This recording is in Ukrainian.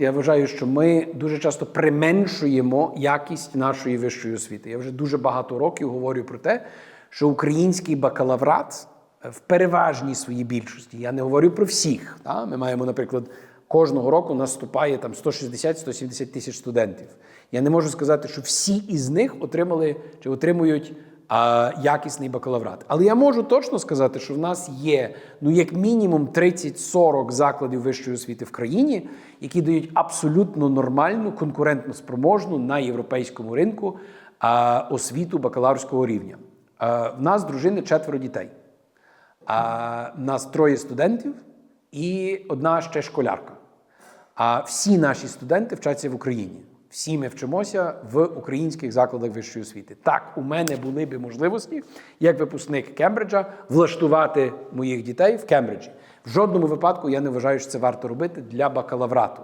Я вважаю, що ми дуже часто применшуємо якість нашої вищої освіти. Я вже дуже багато років говорю про те, що український бакалаврат е, в переважній своїй більшості, я не говорю про всіх. Та? Ми маємо, наприклад, кожного року наступає там 160-170 тисяч студентів. Я не можу сказати, що всі із них отримали чи отримують а, якісний бакалаврат. Але я можу точно сказати, що в нас є ну як мінімум 30-40 закладів вищої освіти в країні, які дають абсолютно нормальну, конкурентно спроможну на європейському ринку а, освіту бакалаврського рівня. А, в нас дружини четверо дітей. А в нас троє студентів і одна ще школярка. А всі наші студенти вчаться в Україні. Всі ми вчимося в українських закладах вищої освіти. Так, у мене були би можливості, як випускник Кембриджа, влаштувати моїх дітей в Кембриджі. В жодному випадку я не вважаю, що це варто робити для бакалаврату.